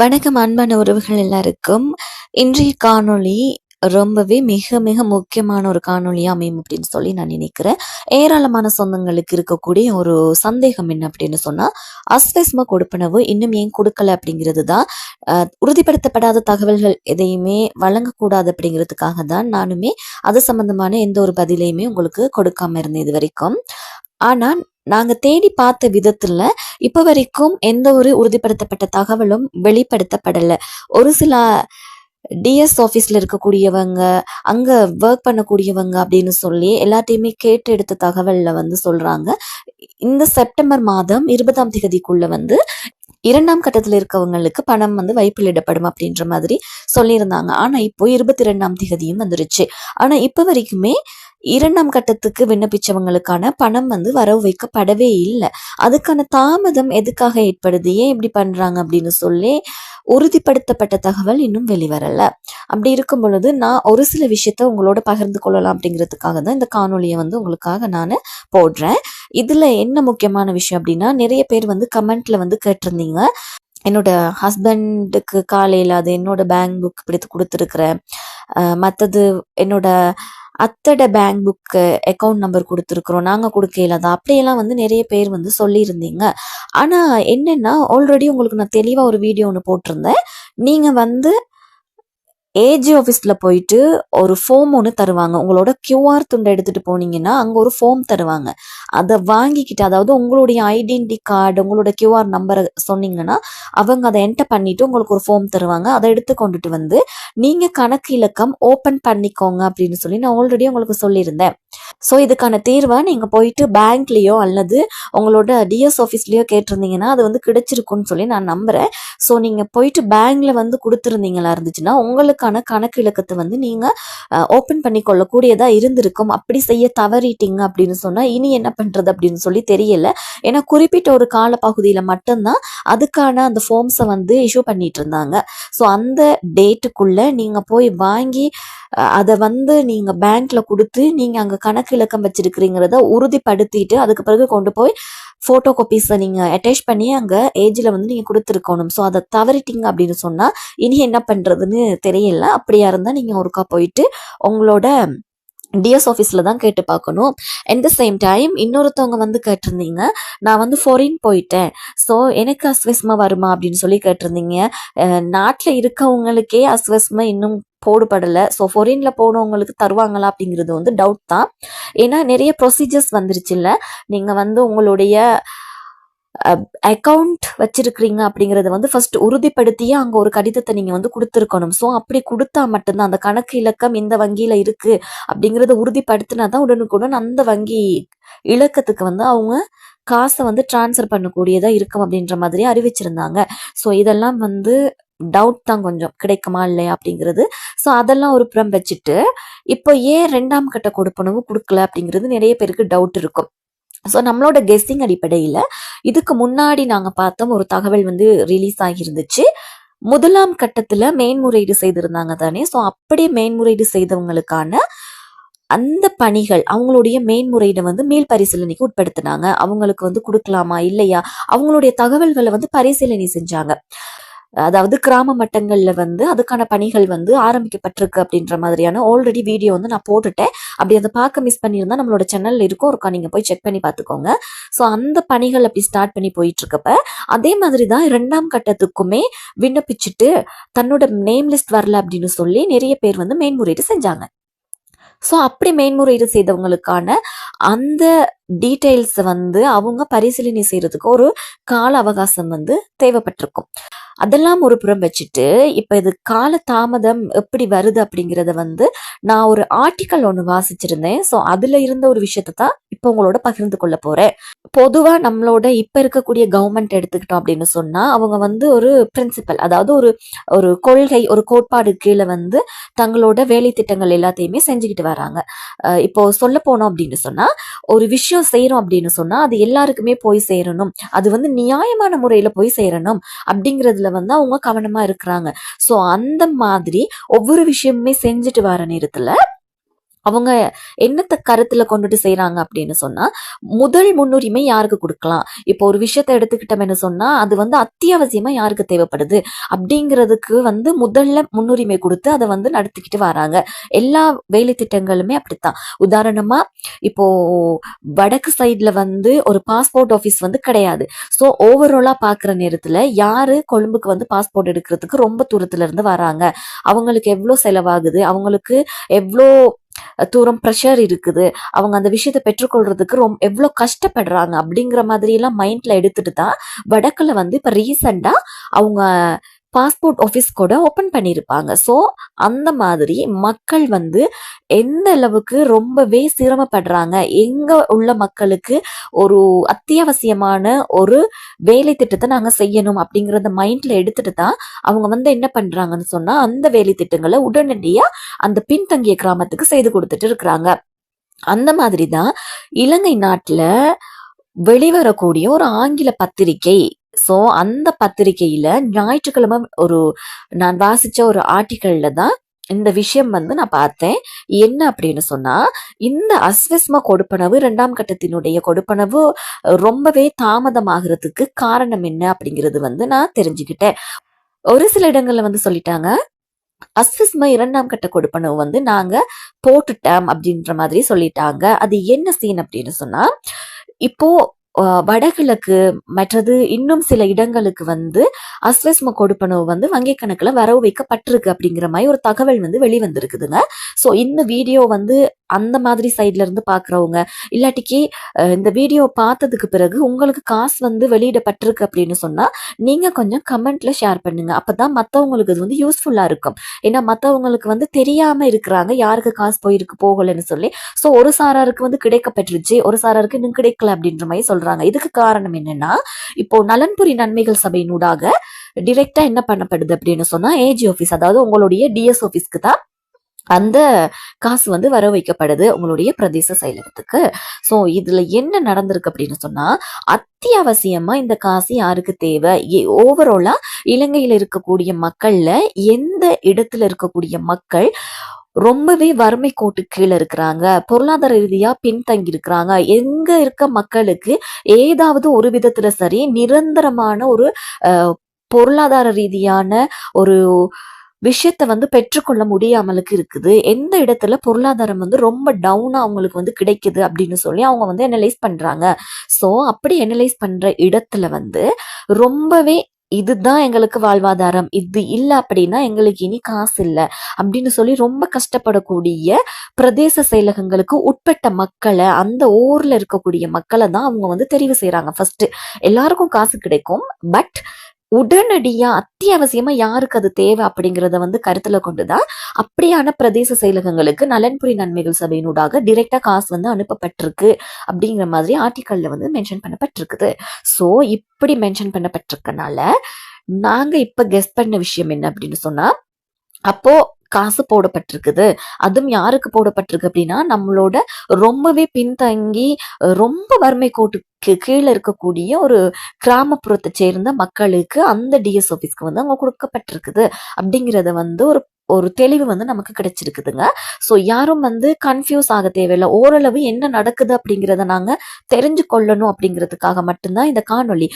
வணக்கம் அன்பான உறவுகள் எல்லாருக்கும். இன்றைய காணொளி ரொம்பவே மிக மிக முக்கியமான ஒரு காணொளியா அமையும் அப்படின்னு சொல்லி நான் நினைக்கிறேன். ஏராளமான சொந்தங்களுக்கு இருக்கக்கூடிய ஒரு சந்தேகம் என்ன அப்படின்னு சொன்னால் அஸ்வஸ்ம கொடுப்பனவு இன்னும் ஏன் கொடுக்கல அப்படிங்கிறது தான் உறுதிப்படுத்தப்படாத தகவல்கள் எதையுமே வழங்கக்கூடாது அப்படிங்கிறதுக்காக தான் நானுமே அது சம்பந்தமான எந்த ஒரு பதிலையுமே உங்களுக்கு கொடுக்காம இருந்தேன் இது வரைக்கும் ஆனால் நாங்க தேடி பார்த்த விதத்துல இப்போ வரைக்கும் எந்த ஒரு உறுதிப்படுத்தப்பட்ட தகவலும் வெளிப்படுத்தப்படலை. ஒரு சில டிஎஸ் ஆஃபீஸில் இருக்கக்கூடியவங்க அங்கே ஒர்க் பண்ணக்கூடியவங்க அப்படின்னு சொல்லி எல்லாத்தையுமே கேட்டு எடுத்த தகவலில் வந்து சொல்கிறாங்க இந்த செப்டம்பர் மாதம் இருபதாம் தேதிக்குள்ள வந்து இரண்டாம் கட்டத்தில் இருக்கவங்களுக்கு பணம் வந்து வைப்பிலிடப்படும் அப்படின்ற மாதிரி சொல்லியிருந்தாங்க. ஆனால் இப்போ இருபத்தி ரெண்டாம் தேதியும் வந்துருச்சு. ஆனால் இப்போ வரைக்குமே இரண்டாம் கட்டத்துக்கு விண்ணப்பிச்சவங்களுக்கான பணம் வந்து வரவு வைக்கப்படவே இல்லை. அதுக்கான தாமதம் எதுக்காக ஏற்படுது? ஏன் இப்படி பண்றாங்க அப்படின்னு சொல்லி உறுதிப்படுத்தப்பட்ட தகவல் இன்னும் வெளிவரல. அப்படி இருக்கும் பொழுது நான் ஒரு சில விஷயத்த உங்களோட பகிர்ந்து கொள்ளலாம் அப்படிங்கிறதுக்காக தான் இந்த காணொலியை வந்து உங்களுக்காக நான் போடுறேன். இதில் என்ன முக்கியமான விஷயம் அப்படின்னா நிறைய பேர் வந்து கமெண்ட்ல வந்து கேட்டிருந்தீங்க. என்னோட ஹஸ்பண்டுக்கு காலையில் அது என்னோட பேங்க் புக் இப்படி கொடுத்துருக்குறேன் மற்றது என்னோட அத்தோட பேங்க் புக்கு அக்கௌண்ட் நம்பர் கொடுத்துருக்குறோம் நாங்கள் கொடுக்கல அது அப்படியெல்லாம் வந்து நிறைய பேர் வந்து சொல்லியிருந்தீங்க. ஆனால் என்னென்னா ஆல்ரெடி உங்களுக்கு நான் தெளிவாக ஒரு வீடியோ ஒன்று போட்டிருந்தேன். நீங்கள் வந்து ஏஜி ஆஃபீஸில் போயிட்டு ஒரு ஃபோம் ஒன்று தருவாங்க. உங்களோட கியூஆர் துண்டை எடுத்துகிட்டு போனீங்கன்னா அங்கே ஒரு ஃபோம் தருவாங்க. அதை வாங்கிக்கிட்டு அதாவது உங்களுடைய ஐடென்டி கார்டு உங்களோட கியூஆர் நம்பரை சொன்னீங்கன்னா அவங்க அதை என்டர் பண்ணிவிட்டு உங்களுக்கு ஒரு ஃபோம் தருவாங்க. அதை எடுத்து கொண்டுட்டு வந்து நீங்கள் கணக்கு இலக்கம் ஓப்பன் பண்ணிக்கோங்க அப்படின்னு சொல்லி நான் ஆல்ரெடி உங்களுக்கு சொல்லியிருந்தேன். ஸோ இதுக்கான தீர்வை நீங்கள் போயிட்டு பேங்க்லேயோ அல்லது உங்களோட டிஎஸ் ஆஃபீஸ்லேயோ கேட்டிருந்தீங்கன்னா அது வந்து கிடைச்சிருக்குன்னு சொல்லி நான் நம்புகிறேன் ஸோ நீங்கள் போயிட்டு பேங்க்ல வந்து கொடுத்துருந்தீங்களா இருந்துச்சுன்னா உங்களுக்கு உங்களுக்கான கணக்கு இலக்கத்தை வந்து நீங்கள் ஓப்பன் பண்ணி கொள்ளக்கூடியதாக இருந்திருக்கும். அப்படி செய்ய தவறிட்டீங்க அப்படின்னு சொன்னால் இனி என்ன பண்ணுறது அப்படின்னு சொல்லி தெரியல. ஏன்னா குறிப்பிட்ட ஒரு காலப்பகுதியில் மட்டும்தான் அதுக்கான அந்த ஃபார்ம்ஸை வந்து இஷ்யூ பண்ணிட்டு இருந்தாங்க ஸோ அந்த டேட்டுக்குள்ளே நீங்கள் போய் வாங்கி அதை வந்து நீங்கள் பேங்க்கில் கொடுத்து நீங்கள் அங்கே கணக்கு இலக்கம் வச்சிருக்கிறீங்கிறத உறுதிப்படுத்திட்டு அதுக்கு பிறகு கொண்டு போய் ஃபோட்டோ காப்பீஸை நீங்கள் அட்டாச் பண்ணி அங்கே ஏஜில் வந்து நீங்கள் கொடுத்துருக்கணும். ஸோ அதை தவறிட்டீங்க அப்படின்னு சொன்னால் இனி என்ன பண்ணுறதுன்னு தெரியல. அப்படியா இருந்தால் நீங்கள் ஒருக்கா போயிட்டு உங்களோட டிஎஸ் ஆஃபீஸில் தான் கேட்டு பார்க்கணும். அட் த சேம் டைம் இன்னொருத்தவங்க வந்து கேட்டிருந்தீங்க நான் வந்து ஃபாரின் போயிட்டேன். ஸோ எனக்கு அஸ்வஸ்மா வருமா அப்படின்னு சொல்லி கேட்டிருந்தீங்க. நாட்டில் இருக்கவங்களுக்கே அஸ்வஸ்மா இன்னும் போடுபடலை. ஸோ ஃபாரினில் போனவங்களுக்கு தருவாங்களா அப்படிங்கிறது வந்து டவுட் தான். ஏன்னா நிறைய ப்ரொசீஜர்ஸ் வந்துருச்சுல்ல. நீங்கள் வந்து உங்களுடைய அக்கவுண்ட் வச்சிருக்கிறீங்க அப்படிங்கறத வந்து ஃபர்ஸ்ட் உறுதிப்படுத்தியே அங்கே ஒரு கடிதத்தை நீங்க வந்து கொடுத்துருக்கணும். ஸோ அப்படி கொடுத்தா மட்டும்தான் அந்த கணக்கு இலக்கம் இந்த வங்கியில இருக்கு அப்படிங்கறத உறுதிப்படுத்தினா தான் உடனுக்குடன் அந்த வங்கி இலக்கத்துக்கு வந்து அவங்க காசை வந்து டிரான்ஸ்ஃபர் பண்ணக்கூடியதாக இருக்கும் அப்படின்ற மாதிரி அறிவிச்சிருந்தாங்க. ஸோ இதெல்லாம் வந்து டவுட் தான் கொஞ்சம் கிடைக்குமா இல்லையா அப்படிங்கிறது. ஸோ அதெல்லாம் ஒரு புறம் வச்சுட்டு இப்போ ஏன் ரெண்டாம் கட்ட கொடுப்பனவு கொடுக்கல அப்படிங்கிறது நிறைய பேருக்கு டவுட் இருக்கும். ஸோ நம்மளோட கெஸ்ஸிங் அடிப்படையில் இதுக்கு முன்னாடி நாங்கள் பார்த்தோம் ஒரு தகவல் வந்து ரிலீஸ் ஆகியிருந்துச்சு. முதலாம் கட்டத்தில் மேன்முறையீடு செய்திருந்தாங்க தானே. ஸோ அப்படி மேன்முறையீடு செய்தவங்களுக்கான அந்த பணிகள் அவங்களுடைய மேன்முறையீடு வந்து மீள் பரிசீலனைக்கு உட்படுத்தினாங்க. அவங்களுக்கு வந்து கொடுக்கலாமா இல்லையா? அவங்களுடைய தகவல்களை வந்து பரிசீலனை செஞ்சாங்க. அதாவது கிராம மட்டங்களில் வந்து அதுக்கான பணிகள் வந்து ஆரம்பிக்கப்பட்டிருக்கு அப்படின்ற மாதிரியான ஆல்ரெடி வீடியோ வந்து நான் போட்டுட்டேன். அப்படி அதை பார்க்க மிஸ் பண்ணியிருந்தா நம்மளோட சேனலில் இருக்கும். ஒருக்கா நீங்கள் போய் செக் பண்ணி பார்த்துக்கோங்க. ஸோ அந்த பணிகள் அப்படி ஸ்டார்ட் பண்ணி போயிட்டுருக்கப்ப அதே மாதிரி தான் இரண்டாம் கட்டத்துக்குமே விண்ணப்பிச்சுட்டு தன்னோட நேம் லிஸ்ட் வரல அப்படின்னு சொல்லி நிறைய பேர் வந்து மேன்முறையீடு செஞ்சாங்க. ஸோ அப்படி மேன்முறையீடு செய்தவங்களுக்கான அந்த டீட்டெயில்ஸ் வந்து அவங்க பரிசீலனை செய்யறதுக்கு ஒரு கால அவகாசம் வந்து தேவைப்பட்டிருக்கும். அதெல்லாம் ஒரு புறம் வச்சுட்டு இப்போ இது கால தாமதம் எப்படி வருது அப்படிங்கிறத வந்து நான் ஒரு ஆர்டிக்கல் ஒன்று வாசிச்சிருந்தேன். ஸோ அதில் இருந்த ஒரு விஷயத்தை தான் இப்போ உங்களோட பகிர்ந்து கொள்ள போகிறேன் பொதுவாக நம்மளோட இப்போ இருக்கக்கூடிய கவர்மெண்ட் எடுத்துக்கிட்டோம் அப்படின்னு சொன்னால் அவங்க வந்து ஒரு பிரின்சிபல் அதாவது ஒரு ஒரு கொள்கை ஒரு கோட்பாடு கீழே வந்து தங்களோட வேலை திட்டங்கள் எல்லாத்தையுமே செஞ்சுக்கிட்டு வராங்க. அஹ் இப்போ சொல்ல போனோம் அப்படின்னு சொன்னால் ஒரு விஷயம் செய்கிறோம் அப்படின்னு சொன்னால் அது எல்லாருக்குமே போய் சேரணும். அது வந்து நியாயமான முறையில் போய் சேரணும் அப்படிங்கிறதுல வந்து அவங்க கவனமாக இருக்கிறாங்க. ஸோ அந்த மாதிரி ஒவ்வொரு விஷயமுமே செஞ்சுட்டு வர நேரத்தில் அவங்க என்னத்தை கருத்தில் கொண்டுட்டு செய்கிறாங்க அப்படின்னு சொன்னால் முதல் முன்னுரிமை யாருக்கு கொடுக்கலாம்? இப்போ ஒரு விஷயத்த எடுத்துக்கிட்டோம்னு சொன்னால் அது வந்து அத்தியாவசியமாக யாருக்கு தேவைப்படுது? அப்படிங்கிறதுக்கு வந்து முதல்ல முன்னுரிமை கொடுத்து அதை வந்து நடத்திக்கிட்டு வராங்க. எல்லா வேலை திட்டங்களுமே அப்படித்தான். உதாரணமாக இப்போ வடக்கு சைடில் வந்து ஒரு பாஸ்போர்ட் ஆஃபீஸ் வந்து கிடையாது. ஸோ ஓவராலாக பார்க்குற நேரத்தில் யார் கொழும்புக்கு வந்து பாஸ்போர்ட் எடுக்கிறதுக்கு ரொம்ப தூரத்துலேருந்து வராங்க? அவங்களுக்கு எவ்வளோ செலவாகுது? அவங்களுக்கு எவ்வளோ தூரம் ப்ரெஷர் இருக்குது. அவங்க அந்த விஷயத்தை பெற்றுக்கொள்றதுக்கு ரொம்ப எவ்வளோ கஷ்டப்படுறாங்க அப்படிங்கிற மாதிரி எல்லாம் மைண்ட்ல எடுத்துட்டு தான் வடக்குல வந்து இப்போ ரீசெண்டா அவங்க பாஸ்போர்ட் ஆஃபீஸ் கூட ஓப்பன் பண்ணியிருப்பாங்க. ஸோ அந்த மாதிரி மக்கள் வந்து எந்த அளவுக்கு ரொம்பவே சிரமப்படுறாங்க? எங்கே உள்ள மக்களுக்கு ஒரு அத்தியாவசியமான ஒரு வேலை திட்டத்தை நாங்கள் செய்யணும் அப்படிங்கிறத மைண்டில் எடுத்துட்டு தான் அவங்க வந்து என்ன பண்ணுறாங்கன்னு சொன்னால் அந்த வேலை திட்டங்களை உடனடியாக அந்த பின்தங்கிய கிராமத்துக்கு செய்து கொடுத்துட்டு இருக்கிறாங்க. அந்த மாதிரி தான் இலங்கை நாட்டில் வெளிவரக்கூடிய ஒரு ஆங்கில பத்திரிகை ஸோ அந்த பத்திரிகையில் ஞாயிற்றுக்கிழமை ஒரு நான் வாசித்த ஒரு ஆர்டிக்கலில் தான் இந்த விஷயம் வந்து நான் பார்த்தேன். என்ன அப்படின்னு சொன்னா இந்த அஸ்வஸ்ம கொடுப்பனவு இரண்டாம் கட்டத்தினுடைய கொடுப்பனவு ரொம்பவே தாமதமாகிறதுக்கு காரணம் என்ன அப்படிங்கிறது வந்து நான் தெரிஞ்சுக்கிட்டேன். ஒரு சில இடங்கள்ல வந்து சொல்லிட்டாங்க அஸ்விஸ்ம இரண்டாம் கட்ட கொடுப்பனவு வந்து நாங்க போட்டுட்டோம் அப்படின்ற மாதிரி சொல்லிட்டாங்க. அது என்ன சீன் அப்படின்னு சொன்னா இப்போ வடகிழக்கு மற்றது இன்னும் சில இடங்களுக்கு வந்து அஸ்வஸ்ம கொடுப்பனவு வந்து வங்கி கணக்கில் வரவு வைக்கப்பட்டிருக்கு அப்படிங்கிற மாதிரி ஒரு தகவல் வந்து வெளிவந்திருக்குதுங்க. ஸோ இந்த வீடியோ வந்து அந்த மாதிரி சைட்ல இருந்து பாக்குறவங்க. இல்லாட்டிக்கு இந்த வீடியோ பார்த்ததுக்கு பிறகு உங்களுக்கு காசு வந்து வெளியிடப்பட்டிருக்கு அப்படின்னு சொன்னா நீங்க கொஞ்சம் கமெண்ட்ல ஷேர் பண்ணுங்க. அப்பதான் மத்தவங்களுக்கு இது வந்து யூஸ்ஃபுல்லா இருக்கும். ஏன்னா மத்தவங்களுக்கு வந்து தெரியாம இருக்கிறாங்க. யாருக்கு காசு போயிருக்கு போகலன்னு சொல்லி. ஸோ ஒரு சாராருக்கு வந்து கிடைக்கப்பட்டுருச்சு. ஒரு சாராருக்கு இன்னும் கிடைக்கல அப்படின்ற மாதிரி சொல்றாங்க. இதுக்கு காரணம் என்னன்னா இப்போ நலன்புரி நன்மைகள் சபையினூடாக டிரெக்டா என்ன பண்ணப்படுது அப்படின்னு சொன்னா ஏஜி ஆஃபீஸ் அதாவது உங்களுடைய டிஎஸ் ஆஃபீஸ்க்கு தான் அந்த காசு வந்து வர வைக்கப்படுது உங்களுடைய பிரதேச செயலகத்துக்கு. ஸோ இதுல என்ன நடந்திருக்கு அப்படின்னு சொன்னா அத்தியாவசியமா இந்த காசு யாருக்கு தேவை? ஓவராலாக இலங்கையில் இருக்கக்கூடிய மக்கள்ல எந்த இடத்துல இருக்கக்கூடிய மக்கள் ரொம்பவே வறுமை கோட்டு கீழே இருக்கிறாங்க பொருளாதார ரீதியாக பின்தங்கி இருக்கிறாங்க எங்க இருக்க மக்களுக்கு ஏதாவது ஒரு விதத்துல சரி நிரந்தரமான ஒரு பொருளாதார ரீதியான ஒரு விஷயத்த வந்து பெற்றுக்கொள்ள முடியாமலுக்கு இருக்குது. எந்த இடத்துல பொருளாதாரம் வந்து ரொம்ப டவுனாக அவங்களுக்கு வந்து கிடைக்குது அப்படின்னு சொல்லி அவங்க வந்து அனலைஸ் பண்ணுறாங்க ஸோ அப்படி அனலைஸ் பண்ணுற இடத்துல வந்து ரொம்பவே இதுதான் எங்களுக்கு வாழ்வாதாரம். இது இல்லை அப்படின்னா எங்களுக்கு இனி காசு இல்லை அப்படின்னு சொல்லி ரொம்ப கஷ்டப்படக்கூடிய பிரதேச செயலகங்களுக்கு உட்பட்ட மக்களை அந்த ஊரில் இருக்கக்கூடிய மக்களை தான் அவங்க வந்து தெரிவு செய்கிறாங்க ஃபஸ்ட்டு எல்லாருக்கும் காசு கிடைக்கும். பட் உடனடியாக அத்தியாவசியமாக யாருக்கு அது தேவை அப்படிங்கிறத வந்து கருத்துல கொண்டுதான் அப்படியான பிரதேச செயலகங்களுக்கு நலன்புரி நன்மைகள் சபையினூடாக டிரெக்டாக காசு வந்து அனுப்பப்பட்டிருக்கு அப்படிங்கிற மாதிரி ஆர்டிக்கலில் வந்து மென்ஷன் பண்ணப்பட்டிருக்குது. ஸோ இப்படி மென்ஷன் பண்ணப்பட்டிருக்கனால நாங்கள் இப்போ கெஸ் பண்ண விஷயம் என்ன அப்படின்னு சொன்னால் அப்போது காசு போடப்பட்டிருக்குது. அதுவும் யாருக்கு போடப்பட்டிருக்கு அப்படின்னா நம்மளோட ரொம்பவே பின்தங்கி ரொம்ப வறுமை கோட்டுக்கு கீழே இருக்கக்கூடிய ஒரு கிராமப்புறத்தை சேர்ந்த மக்களுக்கு அந்த டிஎஸ் ஆஃபீஸ்க்கு வந்து அவங்க கொடுக்கப்பட்டிருக்குது. அப்படிங்கிறத வந்து ஒரு ஒரு தெளிவு வந்து நமக்கு கிடைச்சிருக்குதுங்க. ஸோ யாரும் வந்து கன்ஃபியூஸ் ஆக தேவையில்லை. ஓரளவு என்ன நடக்குது அப்படிங்கிறத நாங்கள் தெரிஞ்சு கொள்ளணும் அப்படிங்கிறதுக்காக மட்டும்தான் இந்த காணொலி